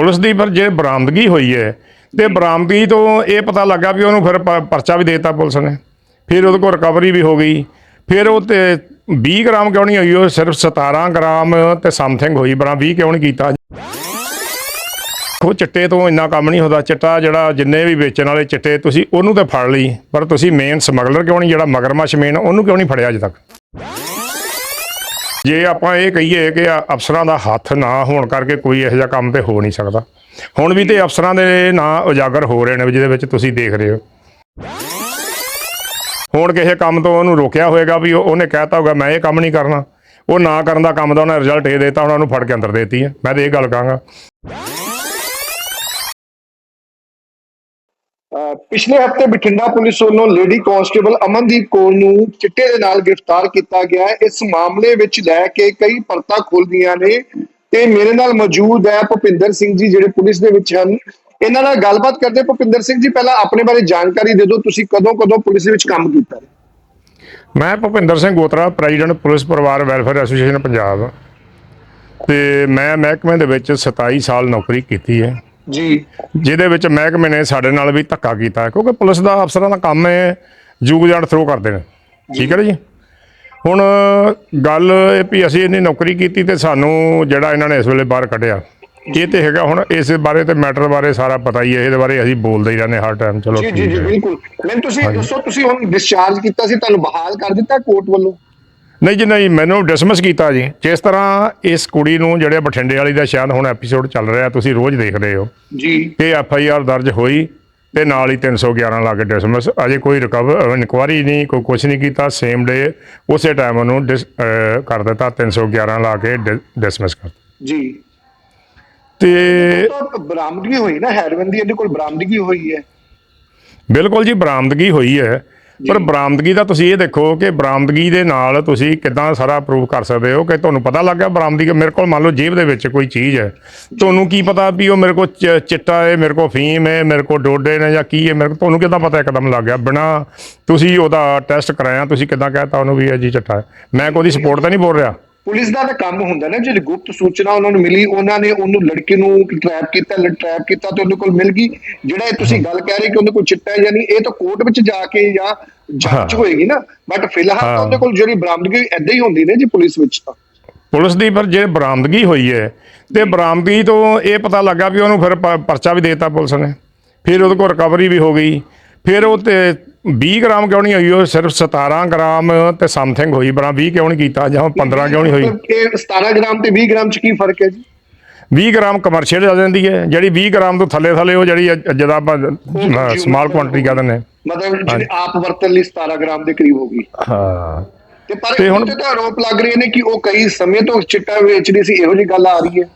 Police ਦੀ ਪਰ ਜੇ ਬਰਾਮਦਗੀ ਹੋਈ ਹੈ ਤੇ ਬਰਾਮਦਗੀ ਤੋਂ ਇਹ ਪਤਾ ਲੱਗਾ ਵੀ ਉਹਨੂੰ ਫਿਰ ਪਰਚਾ ਵੀ ਦੇਤਾ ਪੁਲਿਸ ਨੇ। ਫਿਰ ਉਹਦੇ ਕੋਲ ਰਿਕਵਰੀ ਵੀ ਹੋ ਗਈ। ਫਿਰ ਉਹ ਤੇ 20 ਗ੍ਰਾਮ ਕਿਉਂ ਨਹੀਂ ਹੋਈ ਉਹ ਸਿਰਫ 17 ਗ੍ਰਾਮ ਤੇ ਸਮਥਿੰਗ ਹੋਈ ਬਰਾ 20 ਕਿਉਂ ਨਹੀਂ ਕੀਤਾ। ਉਹ ਚਿੱਟੇ ਤੋਂ ਇੰਨਾ ਕੰਮ ਨਹੀਂ ਹੁੰਦਾ ਚਿੱਟਾ ਜਿਹੜਾ ਜਿੰਨੇ ਵੀ ਵੇਚਣ ਵਾਲੇ ਚਿੱਟੇ ਤੁਸੀਂ ਉਹਨੂੰ ਤੇ ਫੜ ਲਈ ਪਰ ਤੁਸੀਂ ਮੇਨ ਸਮਗਲਰ ਕਿਉਂ ਨਹੀਂ ਜਿਹੜਾ ਮਗਰਮੱਛ ਮੇਨ ਉਹਨੂੰ ਕਿਉਂ ਨਹੀਂ ਫੜਿਆ ਅਜੇ ਤੱਕ? ਜੇ ਆਪਾਂ ਇਹ ਕਹੀਏ ਕਿ ਅਫਸਰਾਂ ਦਾ ਹੱਥ ਨਾ ਹੋਣ ਕਰਕੇ ਕੋਈ ਇਹੋ ਜਿਹਾ ਕੰਮ ਤੇ ਹੋ ਨਹੀਂ ਸਕਦਾ। ਹੁਣ ਵੀ ਤੇ ਅਫਸਰਾਂ ਦੇ ਨਾਂ ਉਜਾਗਰ ਹੋ ਰਹੇ ਨੇ ਜਿਹਦੇ ਵਿੱਚ ਤੁਸੀਂ ਦੇਖ ਰਹੇ ਹੋ। ਹੁਣ ਕਿਸੇ ਕੰਮ ਤੋਂ ਉਹਨੂੰ ਰੋਕਿਆ ਹੋਏਗਾ ਵੀ ਉਹਨੇ ਕਹਿਤਾ ਹੋਗਾ, ਮੈਂ ਇਹ ਕੰਮ ਨਹੀਂ ਕਰਨਾ। ਉਹ ਨਾ ਕਰਨ ਦਾ ਕੰਮ ਦਾ ਉਹਨੇ ਰਿਜ਼ਲਟ ਇਹ ਦੇਤਾ, ਉਹਨਾਂ ਨੂੰ ਫੜ ਕੇ ਅੰਦਰ ਦੇਤੀ ਹੈ ਮੈਂ ਤੇ ਇਹ ਗੱਲ ਕਹਾਂਗਾ। ਪਿਛਲੇ ਹਫ਼ਤੇ ਬਠਿੰਡਾ ਪੁਲਿਸ ਵੱਲੋਂ ਲੇਡੀ ਕਾਂਸਟੇਬਲ ਅਮਨਦੀਪ ਕੌਰ ਨੂੰ ਚਿੱਟੇ ਦੇ ਨਾਲ ਗ੍ਰਿਫਤਾਰ ਕੀਤਾ ਗਿਆ ਇਸ ਮਾਮਲੇ ਵਿੱਚ ਲੈ ਕੇ ਕਈ ਪਰਤਾਂ ਖੁੱਲਦੀਆਂ ਨੇ ਤੇ ਮੇਰੇ ਨਾਲ ਮੌਜੂਦ ਹੈ ਭੁਪਿੰਦਰ ਸਿੰਘ ਜੀ, ਜਿਹੜੇ ਪੁਲਿਸ ਦੇ ਵਿੱਚ ਹਨ। ਇਹਨਾਂ ਨਾਲ ਗੱਲਬਾਤ ਕਰਦੇ ਭੁਪਿੰਦਰ ਸਿੰਘ ਜੀ, ਪਹਿਲਾਂ ਆਪਣੇ ਬਾਰੇ ਜਾਣਕਾਰੀ ਦੇ ਦਿਓ। ਤੁਸੀਂ ਕਦੋਂ ਕਦੋਂ ਪੁਲਿਸ ਦੇ ਵਿੱਚ ਕੰਮ ਕੀਤਾ? ਮੈਂ ਭੁਪਿੰਦਰ ਸਿੰਘ ਗੋਤਰਾ, ਪ੍ਰੈਜ਼ੀਡੈਂਟ ਪੁਲਿਸ ਪਰਿਵਾਰ ਵੈਲਫੇਅਰ ਐਸੋਸੀਏਸ਼ਨ, ਪੰਜਾਬ। ਤੇ ਮੈਂ ਮਹਿਕਮੇ ਦੇ ਵਿੱਚ 27 ਸਾਲ ਨੌਕਰੀ ਕੀਤੀ ਹੈ। ਜੀ। ਜਿਹਦੇ ਵਿੱਚ ਮਹਿਕਮੇ ਨੇ ਸਾਡੇ ਨਾਲ ਵੀ ਧੱਕਾ ਕੀਤਾ ਕਿਉਂਕਿ ਪੁਲਿਸ ਦਾ ਅਫਸਰਾਂ ਦਾ ਕੰਮ ਹੈ ਜੂਗ ਜਾੜ ਥਰੋ ਕਰਦੇ ਨੇ। ਠੀਕ ਹੈ ਜੀ? ਹੁਣ ਗੱਲ ਇਹ ਵੀ ਅਸੀਂ ਇੰਨੀ ਨੌਕਰੀ ਕੀਤੀ ਤੇ ਸਾਨੂੰ ਜਿਹੜਾ ਇਹਨਾਂ ਨੇ ਇਸ ਵੇਲੇ ਬਾਹਰ ਕੱਢਿਆ। ਇਹ ਤੇ ਹੈਗਾ ਹੁਣ ਇਸ ਬਾਰੇ ਤੇ ਮੈਟਰ ਬਾਰੇ ਸਾਰਾ ਪਤਾ ਹੀ ਹੈ ਇਹਦੇ ਬਾਰੇ ਅਸੀਂ ਬੋਲਦੇ ਹੀ ਰਹਿੰਦੇ ਹਰ ਟਾਈਮ ਚਲੋ ਜੀ ਜੀ ਬਿਲਕੁਲ। ਮੈਨੂੰ ਤੁਸੀਂ ਦੱਸੋ ਤੁਸੀਂ ਹੁਣ ਡਿਸਚਾਰਜ ਕੀਤਾ ਸੀ ਤੁਹਾਨੂੰ ਬਹਾਲ ਕਰ ਦਿੱਤਾ ਕੋਰਟ ਵੱਲੋਂ? ਨਹੀਂ ਜੀ ਨਹੀਂ ਮੈਨੂੰ ਡਿਸਮਿਸ ਕੀਤਾ ਜੀ। ਜਿਸ ਤਰ੍ਹਾਂ ਇਸ ਕੁੜੀ ਨੂੰ ਜਿਹੜੇ ਬਠਿੰਡੇ ਵਾਲੀ ਦਾ ਸ਼ਾਇਦ ਹੁਣ ਐਪੀਸੋਡ ਚੱਲ ਰਿਹਾ ਤੁਸੀਂ ਰੋਜ਼ ਦੇਖ ਰਹੇ ਹੋ। ਜੀ। ਇਹ ਐਫ ਆਈ ਆਰ ਦਰਜ ਹੋਈ ਤੇ ਨਾਲ ਹੀ 311 ਲਾ ਕੇ ਡਿਸਮਿਸ ਅਜੇ ਕੋਈ ਰਿਕਵਰ ਇਨਕੁਆਰੀ ਨਹੀਂ ਕੋਈ ਕੁਝ ਨਹੀਂ ਕੀਤਾ। ਸੇਮ ਡੇ ਉਸੇ ਟਾਈਮ ਉਹਨੂੰ ਕਰ ਦਿੱਤਾ 311 ਲਾ ਕੇ ਡਿਸਮਿਸ ਕਰ ਜੀ। ਤੇ ਤਾਂ ਬਰਾਮਦਗੀ ਹੋਈ ਨਾ ਹੈਰੋਇਨ ਦੀ ਇਹਦੇ ਕੋਲ ਬਰਾਮਦਗੀ ਹੋਈ ਹੈ। ਬਿਲਕੁਲ ਜੀ ਬਰਾਮਦਗੀ ਹੋਈ ਹੈ। ਪਰ ਬਰਾਮਦਗੀ ਦਾ ਤੁਸੀਂ ਇਹ ਦੇਖੋ ਕਿ ਬਰਾਮਦਗੀ ਦੇ ਨਾਲ ਤੁਸੀਂ ਕਿਦਾਂ ਸਾਰਾ ਪ੍ਰੂਵ ਕਰ ਸਕਦੇ ਹੋ ਕਿ ਤੁਹਾਨੂੰ ਪਤਾ ਲੱਗ ਗਿਆ ਬਰਾਮਦਗੀ ਮੇਰੇ ਕੋਲ ਮੰਨ ਲਓ ਜੇਬ ਦੇ ਵਿੱਚ ਕੋਈ ਚੀਜ਼ ਹੈ। ਤੁਹਾਨੂੰ ਕੀ ਪਤਾ ਵੀ ਉਹ ਮੇਰੇ ਕੋਲ ਚਿੱਟਾ ਹੈ ਮੇਰੇ ਕੋਲ ਫੀਮ ਹੈ ਮੇਰੇ ਕੋਲ ਡੋਡੇ ਨੇ ਜਾਂ ਕੀ ਹੈ ਮੇਰੇ ਕੋਲ ਤੁਹਾਨੂੰ ਕਿਦਾਂ ਪਤਾ ਇੱਕਦਮ ਲੱਗ ਗਿਆ? ਬਿਨਾ ਤੁਸੀਂ ਉਹਦਾ ਟੈਸਟ ਕਰਾਇਆ ਤੁਸੀਂ ਕਿਦਾਂ ਕਹਿਤਾ ਉਹਨੂੰ ਵੀ ਇਹ ਜੀ ਚਿੱਟਾ ਹੈ। ਮੈਂ ਕੋਈ ਸਪੋਰਟ ਤਾਂ ਨਹੀਂ ਬੋਲ ਰਿਹਾ। ਪੁਲਿਸ ਦਾ ਤਾਂ ਕੰਮ ਹੁੰਦਾ ਨਾ ਜਿਹੜੀ ਗੁਪਤ ਸੂਚਨਾ ਉਹਨਾਂ ਨੂੰ ਮਿਲੀ ਉਹਨਾਂ ਨੇ ਉਹਨੂੰ ਲੜਕੇ ਨੂੰ ਟ੍ਰੈਪ ਕੀਤਾ ਟ੍ਰੈਪ ਕੀਤਾ ਤੇ ਉਹਦੇ ਕੋਲ ਮਿਲ ਗਈ। ਜਿਹੜਾ ਇਹ ਤੁਸੀਂ ਗੱਲ ਕਹਿ ਰਹੇ ਕਿ ਉਹਦੇ ਕੋਲ ਚਿੱਟਾ ਹੈ ਨਹੀਂ ਇਹ ਤਾਂ ਕੋਰਟ ਵਿੱਚ ਜਾ ਕੇ ਜਾਂ ਜਾਂਚ। ਹੋਏਗੀ ਨਾ। ਬਟ ਫਿਲਹਾਲ ਤਾਂ। ਉਹਦੇ ਕੋਲ ਜਿਹੜੀ ਬਰਾਮਦਗੀ ਐਦਾਂ ਹੀ ਹੁੰਦੀ ਨੇ ਜੀ ਪੁਲਿਸ ਵਿੱਚ ਤਾਂ। ਪੁਲਿਸ ਦੀ ਪਰ ਜੇ ਬਰਾਮਦਗੀ ਹੋਈ ਹੈ ਤੇ ਬਰਾਮਦਗੀ ਤੋਂ ਇਹ ਪਤਾ ਲੱਗਾ ਵੀ ਉਹਨੂੰ ਫਿਰ ਪਰਚਾ ਵੀ ਦੇਤਾ ਪੁਲਿਸ ਨੇ। ਫਿਰ ਉਹਦੇ ਕੋਲ ਰਿਕਵਰੀ ਵੀ ਹੋ ਗਈ। ਫਿਰ ਉਹ ਤੇ 20 ਗ੍ਰਾਮ ਕਿਉਂ ਨਹੀਂ ਹੋਈ? ਉਹ ਸਿਰਫ 17 ਗ੍ਰਾਮ ਤੇ ਸਮਥਿੰਗ ਹੋਈ। ਬਰਾ 20 ਕਿਉਂ ਨਹੀਂ ਕੀਤਾ? ਜਾਂ 15 ਕਿਉਂ ਨਹੀਂ ਹੋਈ? ਮਤਲਬ ਇਹ 17 ਗ੍ਰਾਮ ਤੇ 20 ਗ੍ਰਾਮ ਚ ਕੀ ਫ਼ਰਕ ਹੈ ਜੀ? 20 ਗ੍ਰਾਮ ਕਮਰਸ਼ੀਅਲ ਆ ਜਾਂਦੀ ਹੈ। ਜਿਹੜੀ 20 ਗ੍ਰਾਮ ਤੋਂ ਥੱਲੇ ਥੱਲੇ ਉਹ ਜਿਹੜੀ ਜਦ ਆਪਾਂ ਸਮਾਲ ਕੁਆਂਟੀਟੀ ਕਹਿੰਦੇ ਨੇ ਮਤਲਬ ਜਿਹੜੀ ਆਪ ਵਰਤਨ ਲਈ 17 ਗ੍ਰਾਮ ਦੇ ਕਰੀਬ ਹੋਗੀ ਹਾਂ। ਤੇ ਪਰ ਤੇ ਹੁਣ- ਤੇ ਆਰੋਪ ਲੱਗ ਰਹੇ ਨੇ ਕਿ ਉਹ ਕਈ ਸਮੇਂ ਤੋਂ ਚਿੱਟਾ ਵੇਚਦੀ ਸੀ। ਇਹੋ ਜੀ ਗੱਲ ਆ ਰਹੀ ਹੈ।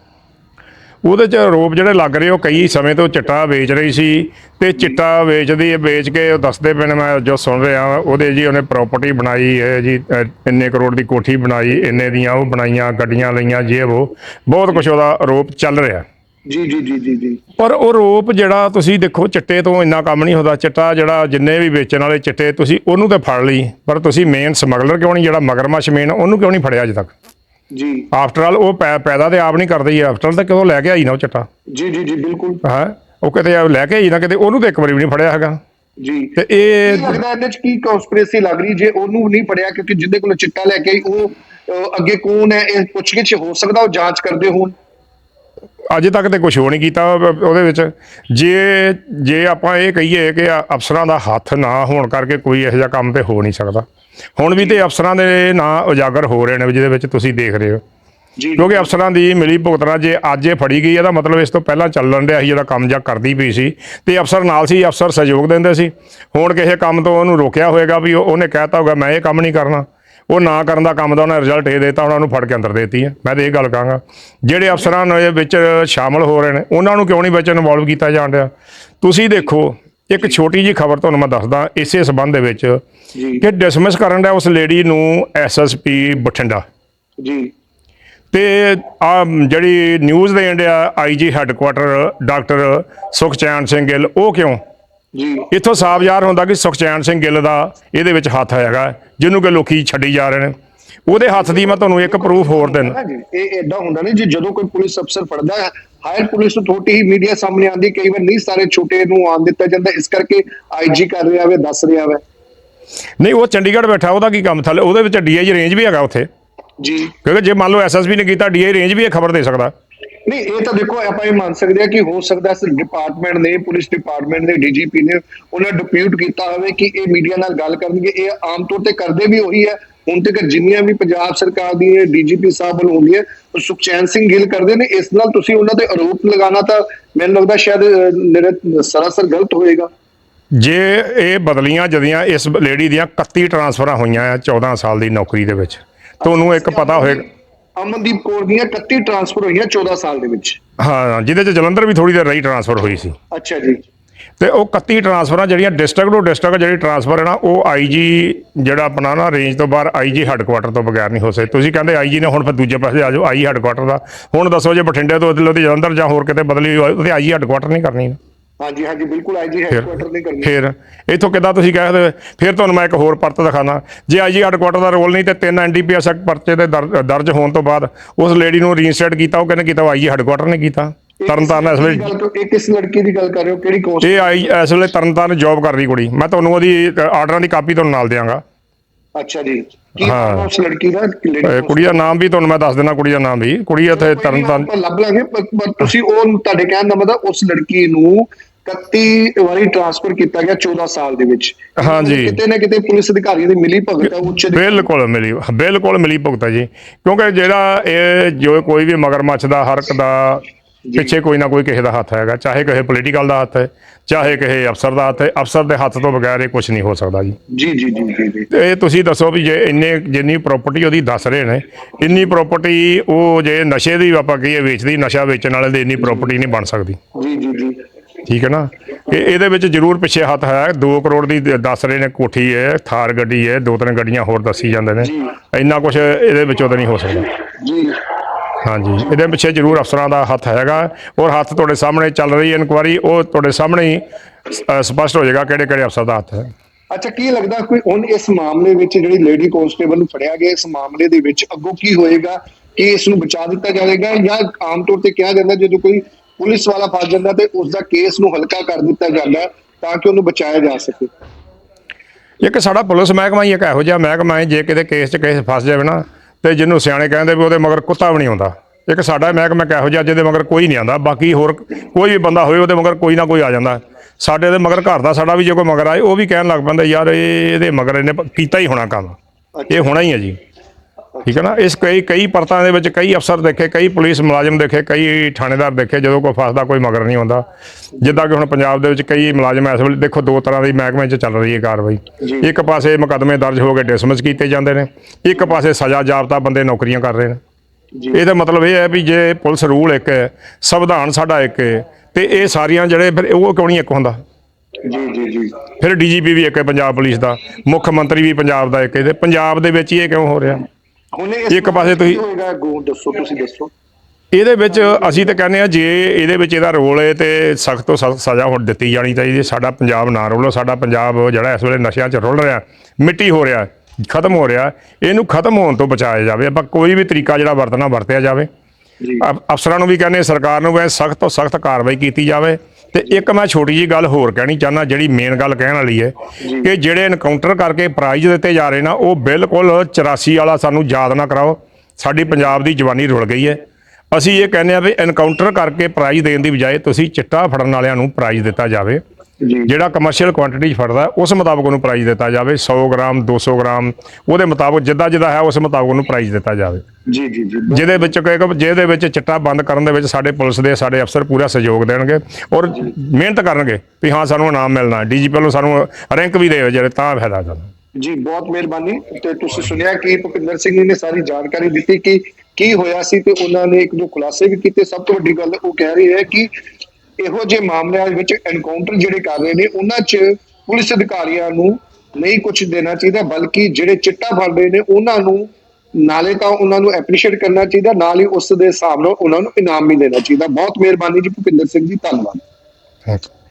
ਉਹਦੇ ਚ ਆਰੋਪ ਜਿਹੜੇ ਲੱਗ ਰਹੇ ਉਹ ਕਈ ਸਮੇਂ ਤੋਂ ਚਿੱਟਾ ਵੇਚ ਰਹੀ ਸੀ ਤੇ ਚਿੱਟਾ ਵੇਚਦੀ ਹੈ ਵੇਚ ਕੇ ਉਹ ਦੱਸਦੇ ਪਏ ਮੈਂ ਜੋ ਸੁਣ ਰਿਹਾ ਉਹਦੇ ਜੀ ਉਹਨੇ ਪ੍ਰਾਪਰਟੀ ਬਣਾਈ ਹੈ ਜੀ ਇੰਨੇ ਕਰੋੜ ਦੀ ਕੋਠੀ ਬਣਾਈ ਇੰਨੇ ਦੀਆਂ ਉਹ ਬਣਾਈਆਂ ਗੱਡੀਆਂ ਲਈਆਂ ਜੇ ਉਹ ਬਹੁਤ ਕੁਝ ਉਹਦਾ ਆਰੋਪ ਚੱਲ ਰਿਹਾ। ਜੀ ਜੀ ਜੀ ਜੀ ਜੀ। ਪਰ ਉਹ ਆਰੋਪ ਜਿਹੜਾ ਤੁਸੀਂ ਦੇਖੋ ਚਿੱਟੇ ਤੋਂ ਇੰਨਾ ਕੰਮ ਨਹੀਂ ਹੁੰਦਾ ਚਿੱਟਾ ਜਿਹੜਾ ਜਿੰਨੇ ਵੀ ਵੇਚਣ ਵਾਲੇ ਚਿੱਟੇ ਤੁਸੀਂ ਉਹਨੂੰ ਤੇ ਫੜ ਲਈ ਪਰ ਤੁਸੀਂ ਮੇਨ ਸਮਗਲਰ ਕਿਉਂ ਨਹੀਂ ਜਿਹੜਾ ਮਗਰਮੱਛ ਮੇਨ ਉਹਨੂੰ ਕਿਉਂ ਨਹੀਂ ਫੜਿਆ ਅਜੇ ਤੱਕ? ਜੀ। ਆਫਟਰ ਆਲ ਉਹ ਪੈ- ਪੈਦਾ ਤੇ ਆਪ ਨਹੀਂ ਕਰਦਾ ਹੀ ਆਫਟਰ ਆਲ ਤਾਂ ਕਿਉਂ ਲੈ ਕੇ ਆਈ ਨਾ ਉਹ ਚਿੱਟਾ? ਜੀ ਜੀ ਜੀ ਬਿਲਕੁਲ। ਹਾਂ? ਉਹ ਕਿਤੇ ਲੈ ਕੇ ਆਈ ਨਾ ਕਿਤੇ ਉਹਨੂੰ ਤੇ ਇੱਕ ਵਾਰੀ ਵੀ ਨਹੀਂ ਫੜਿਆ ਹੈਗਾ। ਜੀ। ਤੇ ਇਹ ਲੱਗਦਾ ਇਹਦੇ ਚ ਕੀ ਕਨਸਪੀਰੇਸੀ ਲੱਗ ਰਹੀ? ਜੇ ਉਹਨੂੰ ਨਹੀਂ ਪੜਿਆ ਕਿਉਂਕਿ ਜਿਹਦੇ ਕੋਲ ਚਿੱਟਾ ਲੈ ਕੇ ਆਈ ਉਹ ਅਹ, ਅੱਗੇ ਕੌਣ ਹੈ? ਇਹ ਪੁੱਛਗਿੱਛ ਹੋ ਸਕਦਾ ਉਹ ਜਾਂਚ ਕਰਦੇ ਹੋਣ। ਅਜੇ ਤੱਕ ਤੇ ਕੁਝ ਹੋ ਨਹੀਂ ਕੀਤਾ ਉਹ- ਉਹਦੇ ਵਿੱਚ। ਜੇ ਜੇ ਆਪਾਂ ਇਹ ਕਹੀਏ ਕਿ ਅਫਸਰਾਂ ਦਾ ਹੱਥ ਨਾ ਹੋਣ ਕਰਕੇ ਕੋਈ ਇਹੋ ਜਿਹਾ ਕੰਮ ਤੇ ਹੋ ਨਹੀਂ ਸਕਦਾ। ਹੁਣ ਵੀ ਤੇ ਅਫਸਰਾਂ ਦੇ ਨਾਂ ਉਜਾਗਰ ਹੋ ਰਹੇ ਨੇ ਜਿਹਦੇ ਵਿੱਚ ਤੁਸੀਂ ਦੇਖ ਰਹੇ ਹੋ। ਕਿਉਂਕਿ ਅਫਸਰਾਂ ਦੀ ਮਿਲੀ ਭੁਗਤਣਾ ਜੇ ਅੱਜ ਇਹ ਫੜੀ ਗਈ ਇਹਦਾ ਮਤਲਬ ਇਸ ਤੋਂ ਪਹਿਲਾਂ ਚੱਲਣ ਡਿਆ ਸੀ ਜਿਹੜਾ ਕੰਮ ਜਾਂ ਕਰਦੀ ਪਈ ਸੀ। ਤੇ ਅਫਸਰ ਨਾਲ ਸੀ ਅਫਸਰ ਸਹਿਯੋਗ ਦਿੰਦੇ ਸੀ। ਹੁਣ ਕਿਸੇ ਕੰਮ ਤੋਂ ਉਹਨੂੰ ਰੋਕਿਆ ਹੋਏਗਾ ਵੀ ਉਹ- ਉਹਨੇ ਕਹਿਤਾ ਹੋਗਾ ਮੈਂ ਇਹ ਕੰਮ ਨਹੀਂ ਕਰਨਾ। ਉਹ ਨਾ ਕਰਨ ਦਾ ਕੰਮ ਦਾ ਉਹਨੇ ਰਿਜ਼ਲਟ ਇਹ ਦੇਤਾ ਉਹਨਾਂ ਨੂੰ ਫੜ ਕੇ ਅੰਦਰ ਦੇਤੀ ਹੈ। ਮੈਂ ਤਾਂ ਇਹ ਗੱਲ ਕਹਾਂਗਾ ਜਿਹੜੇ ਅਫਸਰਾਂ ਨੇ ਵਿੱਚ ਸ਼ਾਮਲ ਹੋ ਰਹੇ ਨੇ ਉਹਨਾਂ ਨੂੰ ਕਿਉਂ ਨਹੀਂ ਵਿੱਚ ਇਨਵੋਲਵ ਕੀਤਾ ਜਾਣ ਡਿਆ? ਤੁਸੀਂ ਦੇਖੋ ਇੱਕ ਛੋਟੀ ਜੀ ਖਬਰ ਤੁਹਾਨੂੰ ਮੈਂ ਦੱਸਦਾ ਇਸੇ ਸਬੰਧ ਦੇ ਵਿੱਚ ਕਿ ਡਿਸਮਿਸ ਕਰਨ ਦਾ ਉਸ ਲੇਡੀ ਨੂੰ ਐਸਐਸਪੀ ਬਠਿੰਡਾ। ਜੀ। ਤੇ ਆ ਜਿਹੜੀ ਨਿਊਜ਼ ਦੇ India IG headquarter doctor Sukhchain Singh Gill ਉਹ ਕਿਉਂ? ਜੀ। ਇੱਥੋਂ ਸਾਫ਼ ਜ਼ਾਹਰ ਹੁੰਦਾ ਕਿ ਸੁਖਚੈਨ ਸਿੰਘ ਗਿੱਲ ਦਾ ਇਹਦੇ ਵਿੱਚ ਹੱਥ ਹੈਗਾ ਜਿਹਨੂੰ ਕਿ ਲੋਕੀ ਛੱਡੀ ਜਾ ਰਹੇ ਨੇ। ਉਹਦੇ ਹੱਥ ਦੀ ਮੈਂ ਤੁਹਾਨੂੰ ਇੱਕ ਪ੍ਰੂਫ ਹੋਰ ਨਾ ਜੀ ਇਹ ਏਦਾਂ ਹੁੰਦਾ ਨਹੀਂ ਜੀ ਜਦੋਂ ਕੋਈ ਪੁਲਿਸ ਅਫਸਰ ਫੜਦਾ ਹੈ ਹਾਇਰ ਪੁਲਿਸ ਅਥਾਰਟੀ ਹੀ ਮੀਡੀਆ ਸਾਹਮਣੇ ਆਉਂਦੀ ਕਈ ਵਾਰ ਨਹੀਂ ਸਾਰੇ ਛੋਟੇ ਨੂੰ ਆਉਣ ਦਿੱਤਾ ਜਾਂਦਾ ਇਸ ਕਰਕੇ ਆਈਜੀ ਕਰ ਰਿਹਾ ਵੇ ਦੱਸ ਰਿਹਾ ਵੇ। ਨਹੀਂ ਉਹ ਚੰਡੀਗੜ੍ਹ ਬੈਠਾ ਉਹਦਾ ਕੀ ਕੰਮ ਥੱਲੇ ਉਹਦੇ ਵਿੱਚ ਡੀਆਈ ਰੇਂਜ ਵੀ ਹੈਗਾ ਉੱਥੇ। ਜੀ। ਕਿਉਂਕਿ ਜੇ ਮੰਨ ਲਓ ਐਸਐਸਪੀ ਨੇ ਕੀਤਾ ਡੀਆਈ ਰੇਂਜ ਵੀ ਇਹ ਖਬਰ ਦੇ ਸਕਦਾ। ਨਹੀਂ ਇਹ ਤਾਂ ਦੇਖੋ ਆਪਾਂ ਇਹ ਮੰਨ ਸਕਦੇ ਆ ਕਿ ਹੋ ਸਕਦਾ ਇਸ ਡਿਪਾਰਟਮੈਂਟ ਨੇ ਪੁਲਿਸ ਡਿਪਾਰਟਮੈਂਟ ਦੇ ਡੀਜੀਪੀ ਨੇ ਉਹਨਾਂ ਡਿਪਿਊਟ ਕੀਤਾ ਹੋਵੇ ਕਿ ਇਹ ਮੀਡੀਆ ਨਾਲ ਗੱਲ ਕਰਨਗੇ। ਇਹ ਆਮ ਤੌਰ ਤੇ ਕਰਦੇ ਵੀ ਉਹੀ ਹੈ। ਹੁਣ ਤੱਕ ਜਿੰਨੀਆਂ ਵੀ ਪੰਜਾਬ ਸਰਕਾਰ ਦੀ ਡੀਜੀਪੀ ਸਾਹਿਬ ਵੱਲੋਂ ਹੁੰਦੀਆਂ ਉਹ ਸੁਖਚੈਨ ਸਿੰਘ ਗਿੱਲ ਕਰਦੇ ਨੇ। ਇਸ ਨਾਲ ਤੁਸੀਂ ਉਹਨਾਂ ਤੇ ਆਰੋਪ ਲਗਾਉਣਾ ਤਾਂ ਮੈਨੂੰ ਲੱਗਦਾ ਸ਼ਾਇਦ ਸਰਾਸਰ ਗਲਤ ਹੋਏਗਾ। ਜੇ ਇਹ ਬਦਲੀਆਂ ਜਦੀਆਂ ਇਸ ਲੇਡੀ ਦੀਆਂ 31 ਟਰਾਂਸਫਰਾਂ ਹੋਈਆਂ ਆ 14 ਸਾਲ ਦੀ ਨੌਕਰੀ ਦੇ ਵਿੱਚ ਤੁਹਾਨੂੰ ਇੱਕ ਪਤਾ ਹੋਏਗਾ ਅਮਨਦੀਪ ਕੌਰ ਦੀਆਂ 31 ਟਰਾਂਸਫਰ ਹੋਈਆਂ 14 ਸਾਲ ਦੇ ਵਿੱਚ। ਹਾਂ ਜਿਹਦੇ ਚ ਜਲੰਧਰ ਵੀ ਥੋੜੀ ਦੇਰ ਰਹੀ ਟਰਾਂਸਫਰ ਹੋਈ ਸੀ। ਅੱਛਾ ਜੀ। ਤੇ ਉਹ 31 ਟਰਾਂਸਫਰਾਂ ਜਿਹੜੀਆਂ ਡਿਸਟ੍ਰਿਕਟ ਤੋਂ ਡਿਸਟ੍ਰਿਕਟ ਜਿਹੜੀ ਟਰਾਂਸਫਰ ਹੈ ਨਾ ਉਹ ਆਈਜੀ ਜਿਹੜਾ ਆਪਣਾ ਨਾ ਰੇਂਜ ਤੋਂ ਬਾਹਰ ਆਈਜੀ ਹੈੱਡਕੁਆਟਰ ਤੋਂ ਬਗੈਰ ਨਹੀਂ ਹੋ ਸਕਦੀ ਤੁਸੀਂ ਕਹਿੰਦੇ ਆਈਜੀ ਨੇ ਹੁਣ ਫਿਰ ਦੂਜੇ ਪਾਸੇ ਆ ਜਾਓ ਆਈ ਹੈੱਡਕੁਆਟਰ ਦਾ। ਹੁਣ ਦੱਸੋ ਜੇ ਬਠਿੰਡੇ ਤੋਂ ਲੁਧਿਆਣਾ ਜਲੰਧਰ ਜਾਂ ਹੋਰ ਕਿਤੇ ਬਦਲੀ ਹੋਈ ਉਹਦੇ ਆਈਜੀ ਹੈੱਡਕੁਆਟਰ ਨਹੀਂ ਕਰਨੀ ਹਾਂਜੀ ਹਾਂਜੀ ਬਿਲਕੁਲ ਆਈਜੀ ਹੈਡਕੁਆਟਰ ਨਹੀਂ ਕਰਨੀ। ਫਿਰ ਇੱਥੋਂ ਕਿੱਦਾਂ ਤੁਸੀਂ ਕਹਿ ਸਕਦੇ ਫਿਰ ਤੁਹਾਨੂੰ ਮੈਂ ਇੱਕ ਹੋਰ ਪਰਤ ਦਿਖਾਣਾ। ਜੇ ਆਈਜੀ ਹੈੱਡਕੁਆਟਰ ਦਾ ਰੋਲ ਨਹੀਂ ਤੇ ਤਿੰਨ ਐਨਡੀਪੀਐਸ ਐਕਟ ਪਰਚੇ ਦੇ ਦਰ- ਦਰਜ ਹੋਣ ਤੋਂ ਬਾਅਦ ਉਸ ਲੇਡੀ ਨੂੰ ਰੀਇਨਸਟੇਟ ਕੀਤਾ ਉਹ ਕਹਿੰਦੇ ਕੀਤਾ ਆਈਜੀ ਹੈੱਡਕੁਆਟਰ ਨੇ ਕੀਤਾ। ਤਰਨਤਾਰਨ ਇਸ ਵੇਲੇ ਇਹ ਕਿਸ ਲੜਕੀ ਦੀ ਗੱਲ ਕਰ ਰਹੇ ਹੋ? ਕਿਹੜੀ ਕੋਸਟ ਇਹ ਆਈ ਇਸ ਵੇਲੇ ਤਰਨਤਾਰਨ ਜੌਬ ਕਰ ਰਹੀ ਕੁੜੀ। ਮੈਂ ਤੁਹਾਨੂੰ ਉਹਦੀ ਆਰਡਰਾਂ ਦੀ ਕਾਪੀ ਤੁਹਾਨੂੰ ਨਾਲ ਦਿਆਂਗਾ। ਅੱਛਾ ਜੀ। ਕੀ। ਨਾਮ ਉਸ ਲੜਕੀ ਦਾ? ਲੇਡੀ ਇਹ ਕੁੜੀ ਦਾ? ਨਾਮ ਵੀ ਤੁਹਾਨੂੰ ਮੈਂ ਦੱਸ ਦਿੰਦਾ ਕੁੜੀ ਦਾ ਨਾਮ ਵੀ। ਕੁੜੀ ਇੱਥੇ ਤਰਨਤਾਰਨ ਆਪਾਂ ਲੱਭ ਲਾਂਗੇ ਪਰ- ਪਰ ਤੁਸੀਂ ਉਹ ਤੁਹਾਡੇ ਕਹਿਣ ਦਾ ਮਤਲਬ ਉਸ ਲੜਕੀ ਨੂੰ 31 ਵਾਰੀ ਟ੍ਰਾਂਸਫਰ ਕੀਤਾ ਗਿਆ 14 ਸਾਲ ਦੇ ਵਿੱਚ। ਹਾਂਜੀ। ਕਿਤੇ ਨਾ ਕਿਤੇ ਪੁਲਿਸ ਅਧਿਕਾਰੀਆਂ ਦੀ ਮਿਲੀ ਭਗਤ ਹੈ ਉੱਚ ਅਧਿਕਾਰੀ- ਬਿਲਕੁਲ ਮਿਲੀ ਬਿਲਕੁਲ ਮਿਲੀ ਭੁਗਤਾ ਜੀ। ਕਿਉਂਕਿ ਜਿਹੜਾ ਇਹ ਜੋ ਕੋਈ ਵੀ ਮਗਰਮੱਛ ਦਾ ਹਰਕ ਦਾ ਪਿੱਛੇ ਕੋਈ ਨਾ ਕੋਈ ਕਿਸੇ ਦਾ ਹੱਥ ਹੈਗਾ ਚਾਹੇ ਕਿਸੇ ਪੋਲੀਟੀਕਲ ਦਾ ਹੱਥ ਹੈ ਚਾਹੇ ਕਿਸੇ ਅਫਸਰ ਦਾ ਹੱਥ ਹੈ ਅਫਸਰ ਦੇ ਹੱਥ ਤੋਂ ਬਗੈਰ ਇਹ ਕੁਝ ਨਹੀਂ ਹੋ ਸਕਦਾ ਜੀ। ਜੀ ਜੀ ਜੀ ਜੀ ਤੇ ਇਹ ਤੁਸੀਂ ਦੱਸੋ ਵੀ ਜੇ ਇੰਨੇ ਜਿੰਨੀ ਪ੍ਰਾਪਰਟੀ ਉਹਦੀ ਦੱਸ ਰਹੇ ਨੇ ਇੰਨੀ ਪ੍ਰਾਪਰਟੀ ਉਹ ਜੇ ਨਸ਼ੇ ਦੀ ਆਪਾਂ ਕਹੀਏ ਵੇਚਦੀ ਨਸ਼ਾ ਵੇਚਣ ਵਾਲੇ ਦੀ ਇੰਨੀ ਪ੍ਰਾਪਰਟੀ ਨਹੀਂ ਬਣ ਸਕਦੀ। ਜੀ ਜੀ ਜੀ। ਠੀਕ ਹੈ ਨਾ? ਇਹ ਇਹਦੇ ਵਿੱਚ ਜ਼ਰੂਰ ਪਿੱਛੇ ਹੱਥ ਹੈ 2 ਕਰੋੜ ਦੀ ਦੱਸ ਰਹੇ ਨੇ ਕੋਠੀ ਹੈ ਥਾਰ ਗੱਡੀ ਹੈ ਦੋ ਤਿੰਨ ਗੱਡੀਆਂ ਹੋਰ ਦੱਸੀ ਜਾਂਦੇ ਨੇ। ਇੰਨਾ ਕੁਝ ਇਹਦੇ ਵਿੱਚੋਂ ਤਾਂ ਨਹੀਂ ਹੋ ਸਕਦਾ। ਜੀ। ਹਾਂਜੀ। ਇਹਦੇ ਪਿੱਛੇ ਜ਼ਰੂਰ ਅਫਸਰਾਂ ਦਾ ਹੱਥ ਹੈਗਾ। ਔਰ ਹੱਥ ਤੁਹਾਡੇ ਸਾਹਮਣੇ ਚੱਲ ਰਹੀ ਹੈ ਇਨਕੁਆਰੀ। ਉਹ ਤੁਹਾਡੇ ਸਾਹਮਣੇ ਹੀ ਅ, ਸਪਸ਼ਟ ਹੋ ਜਾਏਗਾ ਕਿਹੜੇ ਕਿਹੜੇ ਅਫਸਰ ਦਾ ਹੱਥ ਹੈ। ਅੱਛਾ ਕੀ ਲੱਗਦਾ ਕੋਈ ਹੁਣ ਇਸ ਮਾਮਲੇ ਵਿੱਚ ਜਿਹੜੀ ਲੇਡੀ ਕਾਂਸਟੇਬਲ ਨੂੰ ਫੜਿਆ ਗਿਆ ਇਸ ਮਾਮਲੇ ਦੇ ਵਿੱਚ ਅੱਗੋਂ ਕੀ ਹੋਏਗਾ? ਕਿ ਇਸ ਨੂੰ ਬਚਾ ਦਿੱਤਾ ਜਾਵੇਗਾ? ਜਾਂ ਆਮ ਤੌਰ ਤੇ ਕਿਹਾ ਜਾਂਦਾ ਜਦੋਂ ਕੋਈ ਪੁਲਿਸ ਵਾਲਾ ਫਸ ਜਾਂਦਾ ਤੇ ਉਸ ਦਾ ਕੇਸ ਨੂੰ ਹਲਕਾ ਕਰ ਦਿੱਤਾ ਜਾਂਦਾ ਹੈ ਤਾਂ ਕਿ ਉਹਨੂੰ ਬਚਾਇਆ ਜਾ ਸਕੇ? ਇੱਕ ਸਾਡਾ ਪੁਲਿਸ ਮਹਿਕਮਾ ਹੀ ਇੱਕ ਇਹੋ ਜਿਹਾ ਮਹਿਕਮਾ ਹੈ। ਜੇ ਕਿਤੇ ਕੇਸ 'ਚ ਕੇਸ ਫਸ ਜਾਵੇ ਨਾ ਤੇ ਜਿਹਨੂੰ ਸਿਆਣੇ ਕਹਿੰਦੇ ਵੀ ਉਹਦੇ ਮਗਰ ਕੁੱਤਾ ਵੀ ਨਹੀਂ ਆਉਂਦਾ। ਇੱਕ ਸਾਡਾ ਮਹਿਕਮਾ ਕਿਹੋ ਇਹੋ ਜਿਹਾ ਜਿਹਦੇ ਮਗਰ ਕੋਈ ਨਹੀਂ ਆਉਂਦਾ, ਬਾਕੀ ਹੋਰ ਕੋਈ ਵੀ ਬੰਦਾ ਹੋਵੇ ਉਹਦੇ ਮਗਰ ਕੋਈ ਨਾ ਕੋਈ ਆ ਜਾਂਦਾ। ਸਾਡੇ ਦੇ ਮਗਰ ਘਰ ਦਾ ਸਾਡਾ ਵੀ ਜੇ ਕੋਈ ਮਗਰ ਆਏ, ਉਹ ਵੀ ਕਹਿਣ ਲੱਗ ਪੈਂਦਾ, ਯਾਰ, ਇਹ ਇਹਦੇ ਮਗਰ ਇਹਨੇ ਕੀਤਾ ਹੀ ਹੋਣਾ ਕੰਮ। ਇਹ ਹੋਣਾ ਹੀ ਹੈ ਜੀ। ਠੀਕ ਹੈ ਨਾ? ਇਸ ਕਈ ਕਈ ਪਰਤਾਂ ਦੇ ਵਿੱਚ ਕਈ ਅਫਸਰ ਦੇਖੇ ਕਈ ਪੁਲਿਸ ਮੁਲਾਜ਼ਮ ਦੇਖੇ ਕਈ ਥਾਣੇਦਾਰ ਦੇਖੇ ਜਦੋਂ ਕੋਈ ਫਸਦਾ ਕੋਈ ਮਗਰ ਨਹੀਂ ਆਉਂਦਾ। ਜਿੱਦਾਂ ਕਿ ਹੁਣ ਪੰਜਾਬ ਦੇ ਵਿੱਚ ਕਈ ਮੁਲਾਜ਼ਮ ਇਸ ਵੇਲੇ ਦੇਖੋ ਦੋ ਤਰ੍ਹਾਂ ਦੀ ਮਹਿਕਮੇ 'ਚ ਚੱਲ ਰਹੀ ਹੈ ਕਾਰਵਾਈ। ਇੱਕ ਪਾਸੇ ਮੁਕੱਦਮੇ ਦਰਜ ਹੋ ਕੇ ਡਿਸਮਿਸ ਕੀਤੇ ਜਾਂਦੇ ਨੇ ਇੱਕ ਪਾਸੇ ਸਜ਼ਾ ਜਾਬਤਾ ਬੰਦੇ ਨੌਕਰੀਆਂ ਕਰ ਰਹੇ ਨੇ। ਇਹਦਾ ਮਤਲਬ ਇਹ ਹੈ ਵੀ ਜੇ ਪੁਲਿਸ ਰੂਲ ਇੱਕ ਹੈ ਸੰਵਿਧਾਨ ਸਾਡਾ ਇੱਕ ਹੈ ਤੇ ਇਹ ਸਾਰੀਆਂ ਜਿਹੜੇ ਫਿਰ ਉਹ ਕਿਉਂ ਨਹੀਂ ਇੱਕ ਹੁੰਦਾ? ਜੀ ਜੀ ਜੀ। ਫਿਰ ਡੀਜੀਪੀ ਵੀ ਇੱਕ ਹੈ ਪੰਜਾਬ ਪੁਲਿਸ ਦਾ ਮੁੱਖ ਮੰਤਰੀ ਵੀ ਪੰਜਾਬ ਦਾ ਇੱਕ ਹੈ ਤੇ ਪੰਜਾਬ ਦੇ ਵਿੱਚ ਹੀ ਇਹ ਕਿਉਂ ਹੋ ਰਿਹਾ? ਇੱਕ ਪਾਸੇ ਤੁਸੀਂ- ਹੋਏਗਾ ਅੱਗੋਂ ਦੱਸੋ ਤੁਸੀਂ ਦੱਸੋ। ਇਹਦੇ ਵਿੱਚ ਅਸੀਂ ਤਾਂ ਕਹਿੰਦੇ ਆ ਜੇ ਇਹਦੇ ਵਿੱਚ ਇਹਦਾ ਰੋਲ ਹੈ ਤੇ ਸਖਤ ਤੋਂ ਸਖਤ ਸਜ਼ਾ ਹੁਣ ਦਿੱਤੀ ਜਾਣੀ ਚਾਹੀਦੀ। ਸਾਡਾ ਪੰਜਾਬ ਨਾ ਰੋਲੋ ਸਾਡਾ ਪੰਜਾਬ ਜਿਹੜਾ ਇਸ ਵੇਲੇ ਨਸ਼ਿਆਂ 'ਚ ਰੁਲ ਰਿਹਾ ਮਿੱਟੀ ਹੋ ਰਿਹਾ ਖਤਮ ਹੋ ਰਿਹਾ ਇਹਨੂੰ ਖਤਮ ਹੋਣ ਤੋਂ ਬਚਾਇਆ ਜਾਵੇ। ਆਪਾਂ ਕੋਈ ਵੀ ਤਰੀਕਾ ਜਿਹੜਾ ਵਰਤਣਾ ਵਰਤਿਆ ਜਾਵੇ। ਅਫਸਰਾਂ ਨੂੰ ਵੀ ਕਹਿੰਦੇ ਸਰਕਾਰ ਨੂੰ ਵੀ ਸਖਤ ਤੋਂ ਸਖਤ ਕਾਰਵਾਈ ਕੀਤੀ ਜਾਵੇ। ਤੇ ਇੱਕ ਮੈਂ ਛੋਟੀ ਜੀ ਗੱਲ ਹੋਰ ਕਹਿਣੀ ਚਾਹੁੰਦਾ ਜਿਹੜੀ ਮੇਨ ਗੱਲ ਕਹਿਣ ਵਾਲੀ ਹੈ ਕਿ ਜਿਹੜੇ ਐਨਕਾਊਂਟਰ ਕਰਕੇ ਪ੍ਰਾਈਜ਼ ਦਿੱਤੇ ਜਾ ਰਹੇ ਨਾ ਉਹ ਬਿਲਕੁਲ 84 ਵਾਲਾ ਸਾਨੂੰ ਯਾਦ ਨਾ ਕਰਾਓ। ਸਾਡੀ ਪੰਜਾਬ ਦੀ ਜਵਾਨੀ ਰੁਲ ਗਈ ਹੈ। ਅਸੀਂ ਇਹ ਕਹਿੰਦੇ ਆ ਵੀ ਐਨਕਾਊਂਟਰ ਕਰਕੇ ਪ੍ਰਾਈਜ਼ ਦੇਣ ਦੀ ਬਜਾਏ ਤੁਸੀਂ ਚਿੱਟਾ ਫੜਨ ਵਾਲਿਆਂ ਨੂੰ ਪ੍ਰਾਈਜ਼ ਦਿੱਤਾ ਜਾਵੇ। ਜਿਹੜਾ ਕਮਰਸ਼ੀਅਲ ਕੁਆਂਟੀਟੀ 'ਚ ਫੜਦਾ ਉਸ ਮੁਤਾਬਕ ਉਹਨੂੰ ਪ੍ਰਾਈਜ਼ ਦਿੱਤਾ ਜਾਵੇ। 100 ਗ੍ਰਾਮ 200 ਗ੍ਰਾਮ ਉਹਦੇ ਮੁਤਾਬਕ ਜਿੱਦਾਂ ਜਿੱਦਾਂ ਹੈ ਉਸ ਮੁਤਾਬਕ ਉਹਨੂੰ ਪ੍ਰਾਈਜ਼ ਦਿੱਤਾ ਜਾਵੇ। ਜੀ ਜੀ ਜੀ ਜਿਹਦੇ ਵਿੱਚ ਕੋਈ ਜਿਹਦੇ ਵਿੱਚ ਚਿੱਟਾ ਬੰਦ ਕਰਨ ਦੇ ਵਿੱਚ ਸਾਡੇ ਪੁਲਿਸ ਦੇ ਸਾਡੇ ਅਫਸਰ ਪੂਰਾ ਸਹਿਯੋਗ ਦੇਣਗੇ ਔਰ ਮਿਹਨਤ ਕਰਨਗੇ ਵੀ ਹਾਂ ਸਾਨੂੰ ਇਨਾਮ ਮਿਲਣਾ ਡੀਜੀਪੀ ਵੱਲੋਂ ਸਾਨੂੰ ਰੈਂਕ ਵੀ ਦੇ ਜਿਹੜੇ ਤਾਂ ਫਾਇਦਾ ਸਾਨੂੰ। ਜੀ ਬਹੁਤ ਮਿਹਰਬਾਨੀ ਤੇ ਤੁਸੀਂ ਸੁਣਿਆ ਕਿ ਭੁਪਿੰਦਰ ਸਿੰਘ ਜੀ ਨੇ ਸਾਰੀ ਜਾਣਕਾਰੀ ਦਿੱਤੀ ਕਿ ਕੀ ਹੋਇਆ ਸੀ ਤੇ ਉਹਨਾਂ ਨੇ ਇੱਕ ਦੋ ਖੁਲਾਸੇ ਵੀ ਕੀਤੇ। ਸਭ ਤੋਂ ਵੱਡੀ ਗੱਲ ਉਹ ਕਹਿ ਰਹੇ ਹੈ ਕਿ ਇਹੋ ਜਿਹੇ ਮਾਮਲਿਆਂ ਵਿੱਚ ਐਨਕਾਊਂਟਰ ਜਿਹੜੇ ਕਰ ਰਹੇ ਨੇ ਉਹਨਾਂ 'ਚ ਪੁਲਿਸ ਅਧਿਕਾਰੀਆਂ ਨੂੰ ਨਹੀਂ ਕੁਝ ਦੇਣਾ ਚਾਹੀਦਾ ਬਲਕਿ ਜਿਹੜੇ ਚਿੱਟਾ ਫੜ ਰਹੇ ਨੇ ਉਹਨਾਂ ਨੂੰ ਨਾਲੇ ਤਾਂ ਉਹਨਾਂ ਨੂੰ ਐਪਰੀਸ਼ੀਏਟ ਕਰਨਾ ਚਾਹੀਦਾ, ਨਾਲ ਹੀ ਉਸ ਦੇ ਹਿਸਾਬ ਨਾਲ ਉਹਨਾਂ ਨੂੰ ਇਨਾਮ ਵੀ ਦੇਣਾ ਚਾਹੀਦਾ। ਬਹੁਤ ਮਿਹਰਬਾਨੀ ਜੀ ਭੁਪਿੰਦਰ ਸਿੰਘ ਜੀ, ਧੰਨਵਾਦ। Thank you